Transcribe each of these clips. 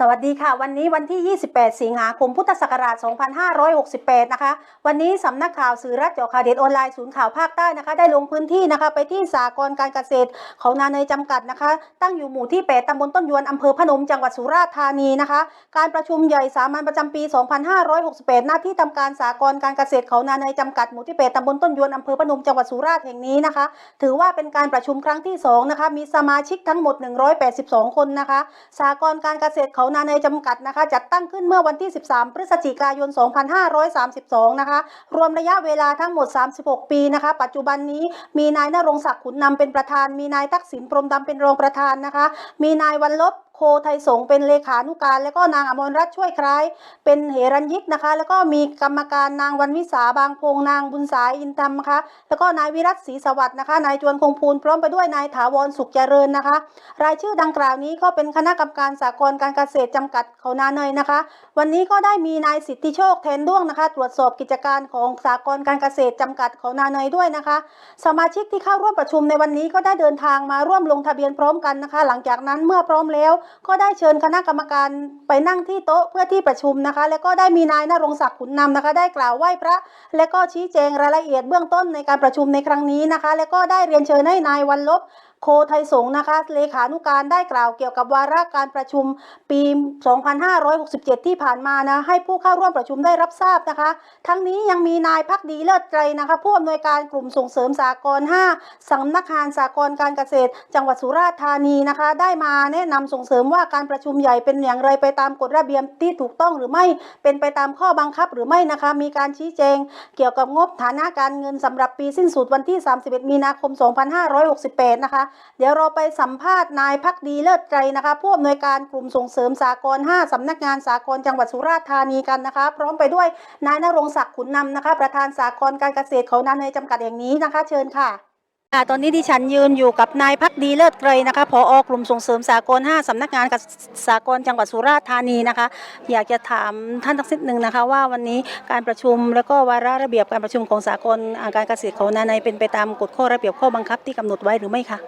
สวัสดีค่ะ วันนี้วันที่ 28 สิงหาคมพุทธศักราช 2568 นะคะ วันนี้สำนักข่าวสื่อรัฐเจาะข่าวเด็ดออนไลน์ศูนย์ข่าวภาคใต้นะคะ ได้ลงพื้นที่นะคะ ไปที่สากรการเกษตรเขานาเนยจำกัดนะคะ ตั้งอยู่หมู่ที่ 8ตำบลต้นยวนอำเภอพนมจังหวัดสุราษฎร์ธานีนะคะ การประชุมใหญ่สามัญประจำปี 2568 หน้าที่ทำการสากรการเกษตรเขานาเนยจำกัดหมู่ที่ 8ตำบลต้นยวนอำเภอพนมจังหวัดสุราษฎร์แห่งนี้นะคะ ถือว่าเป็นการประชุมครั้งที่สองนะคะ มีสมาชิกทั้งหมด 182 คนนะคะ สากรการเกษตรเขานาในจำกัดนะคะ จัดตั้งขึ้นเมื่อวันที่ 13 พฤศจิกายน 2532 นะคะ รวมระยะเวลาทั้งหมด 36 ปีนะคะ ปัจจุบันนี้มีนายนรงศักดิ์ขุนนำเป็นประธาน มีนายทักษิณพรหมดำเป็นรองประธานนะคะ มีนายวันลบ โคไทยสงเป็นเลขานุการ และก็นางอมรรัตน์ช่วยคล้าย เป็นเหรัญยิกนะคะ แล้วก็มีกรรมการนางวันวิสาบางพงนางบุญสายอินธรรมนะคะแล้วก็นายวิรัตศรีสวัสดิ์นะคะนายจวนคงภูลพร้อมไปด้วยนายถาวรสุขเจริญนะคะ รายชื่อดังกล่าวนี้ก็เป็นคณะกรรมการสากลการเกษตรจำกัดเขานาเนยนะคะ วันนี้ก็ได้มีนายสิทธิโชคแทนด้วงนะคะ ตรวจสอบกิจการของสากลการเกษตรจำกัดเขานาเนยด้วยนะคะ สมาชิกที่เข้าร่วมประชุมในวันนี้ก็ได้เดินทางมาร่วมลงทะเบียนพร้อมกันนะคะ หลังจากนั้นเมื่อพร้อมแล้วก็ได้เชิญคณะกรรมการไปนั่งที่โต๊ะเพื่อที่ประชุมนะคะ แล้วก็ได้มีนายนรงศักดิ์ขุนนำนะคะ ได้กล่าวไหว้พระ และก็ชี้แจงรายละเอียดเบื้องต้นในการประชุมในครั้งนี้นะคะ แล้วก็ได้เรียนเชิญให้นายวันลบ โคไทยสงนะคะเลขานุการได้กล่าวเกี่ยวกับวาระการประชุมปี 2567 ที่ผ่านมานะให้ผู้เข้าร่วมประชุมได้รับทราบนะคะ ทั้งนี้ยังมีนายพักดีเลิศไตรนะคะผู้อำนวยการกลุ่มส่งเสริมสากล5สำนักงานสากลการเกษตร จังหวัดสุราษฎร์ธานีนะคะ ได้มาแนะนำส่งเสริมว่าการประชุมใหญ่เป็นอย่างไรไปตามกฎระเบียบที่ถูกต้องหรือไม่เป็นไปตามข้อบังคับหรือไม่นะคะ มีการชี้แจง เกี่ยวกับงบฐานะการเงินสำหรับปีสิ้นสุดวันที่ 31 มีนาคม 2568 นะคะเดี๋ยวเราไปสัมภาษณ์นายพักดีเลิศไตรนะคะผู้อำนวยการกลุ่มส่งเสริมสากล5สำนักงานสากลจังหวัดสุราษฎร์ธานีกันนะคะ พร้อมไปด้วยนายนรงศักดิ์ขุนนำนะคะ ประธานสากลการเกษตรเขานาในจำกัดอย่างนี้นะคะ เชิญค่ะค่ะตอนนี้ดิฉันยืนอยู่กับนายพักดีเลิศไกรนะคะผอกลุ่มส่งเสริมสากล 5สำนักงานกับสากลจังหวัดสุราษฎร์ธานีนะคะ อยากจะถามท่านทักษิณหนึ่งนะคะ ว่าวันนี้การประชุมแล้วก็วาระระเบียบการประชุมของสากลการเกษตรเขานาในเป็นไปตามกฎข้อระเบียบข้อบังคับที่กำหนดไว้หรือไม่คะ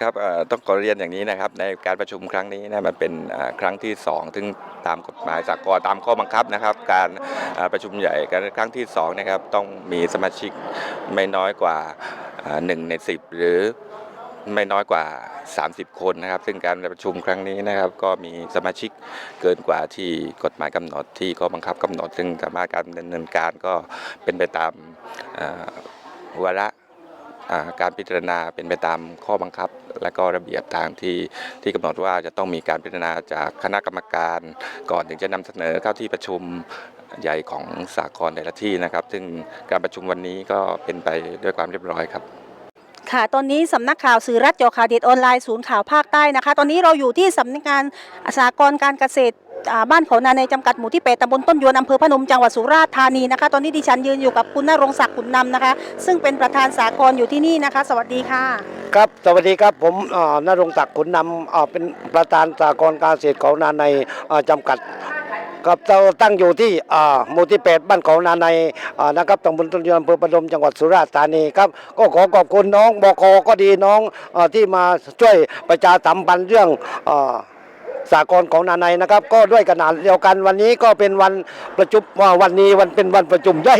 ครับต้องขอเรียนอย่างนี้นะครับในการประชุมครั้งนี้นะมันเป็นครั้งที่2ซึ่งตามกฎหมายสากลตามข้อบังคับนะครับ การประชุมใหญ่กันครั้งที่2นะครับต้องมีสมาชิกไม่น้อยกว่าเอ่อหนึ่งใน 10 หรือไม่น้อยกว่า 30 คนนะครับ ซึ่งการประชุมครั้งนี้นะครับ ก็มีสมาชิกเกินกว่าที่กฎหมายกำหนดที่ข้อบังคับกำหนด ซึ่งสามารถการดำเนินการก็เป็นไปตามวาระ การพิจารณาเป็นไปตามข้อบังคับ และก็ระเบียบทางที่ที่กำหนดว่าจะต้องมีการพิจารณาจากคณะกรรมการ ก่อนถึงจะนำเสนอเข้าที่ประชุมใหญ่ของสากลแต่ละที่นะครับ ซึ่งการประชุมวันนี้ก็เป็นไปด้วยความเรียบร้อยครับค่ะตอนนี้สำนักข่าวสื่อรัฐจาะข่าวเด็ดออนไลน์ศูนย์ข่าวภาคใต้นะคะ ตอนนี้เราอยู่ที่สำนักงานสากลการเกษตร บ้านเขานาในจำกัดหมู่ที่8ตำบลต้นยวนอำเภอพนมจังหวัดสุราษฎร์ธานีนะคะตอนนี้ดิฉันยืนอยู่กับคุณนรงศักดิ์ขุนนำนะคะ ซึ่งเป็นประธานสากลอยู่ที่นี่นะคะ สวัสดีค่ะ ครับสวัสดีครับผมเอ่อนรงศักดิ์ขุนนำเอ่อเป็นประธานสากลการเกษตรเขานาในเอ่อจำกัดครับเราตั้งอยู่ที่อ่าหมู่ที่8บ้านเขานาในอ่านะครับตำบลต้นยอนอำเภอปดมจังหวัดสุราษฎร์ธานีครับก็ขอขอบคุณน้องบกก็ดีน้องเออที่มาช่วยประชาสัมพันธ์เรื่องอ่อ สากลของนาในนะครับ ก็ด้วยขนาดเดียวกันวันนี้ก็เป็นวันประชุมว่าวันนี้วันเป็นวันประชุมใหญ่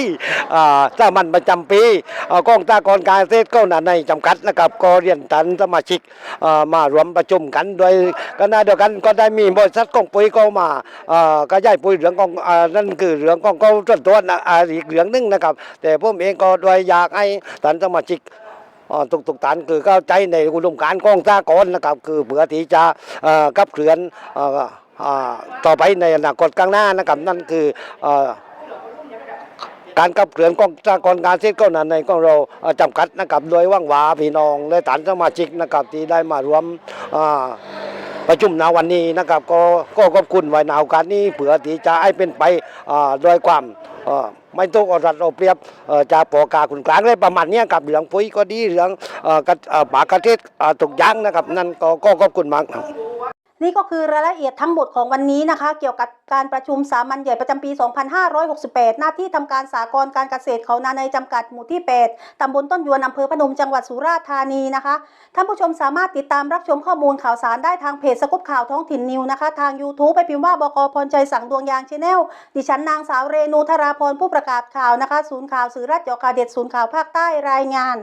อ่าสามัญประจำปีอ่ากองสากลการเกษตก็นาในจำกัดนะครับ ก็เรียนตันสมาชิกอ่ามารวมประชุมกันโดยขณะเดียวกันก็ได้มีบริษัทกองปุ๋ยก็มาอ่าก็ย้ายปุ๋ยเหลืองของอ่านั่นคือเหลืองของเขาส่วนตัวนะอ่าอีกเหลืองหนึงนะครับ แต่ผมเองก็โดยอยากให้ท่านสมาชิก อ่าทุกๆฐานคือเข้าใจในอุดมการณ์ของสากลนะครับคือเพื่อที่จะกับเคลื่อนอ่าต่อไปในอนาคตข้างหน้านะครับนั่นคือการกับเคลื่อนของสากลการเกษตก็นั้นในของเราจำกัดนะครับโดยว่างหวาพี่น้องและฐานสมาชิกนะครับที่ได้มารวมประชุมนาวันนี้นะครับก็ก็ขอบคุณไว้นาโอกาสนี้เผื่อที่จะให้เป็นไปโดยความ ไม่ต้องอดรัดเอาเปรียบจากปอกาคุณกลางได้ประมาณนี้กับเหลืองปุ๋ยก็ดีเหลืองเอ่อกรปากกระเทศตกอยางนะครับ นั่นก็ก็ขอบคุณมากครับ นี่ก็คือรายละเอียดทั้งหมดของวันนี้นะคะ เกี่ยวกับการประชุมสามัญใหญ่ประจำปี 2568 หน้าที่ทำการสากลการเกษตรเขานาในจำกัดหมู่ที่ 8 ตำบลต้นยวนอำเภอพนมจังหวัดสุราษฎร์ธานีนะคะ ท่านผู้ชมสามารถติดตามรับชมข้อมูลข่าวสารได้ทางเพจสกุปข่าวท้องถิ่นนิวนะคะ ทาง YouTube ไปพิมพ์ว่าบกพรใจสังดวงยางชแนลดิฉันนางสาวเรนูธราพรผู้ประกาศข่าวนะคะ ศูนย์ข่าวสื่อราชยอคาเด็ดศูนย์ข่าวภาคใต้รายงาน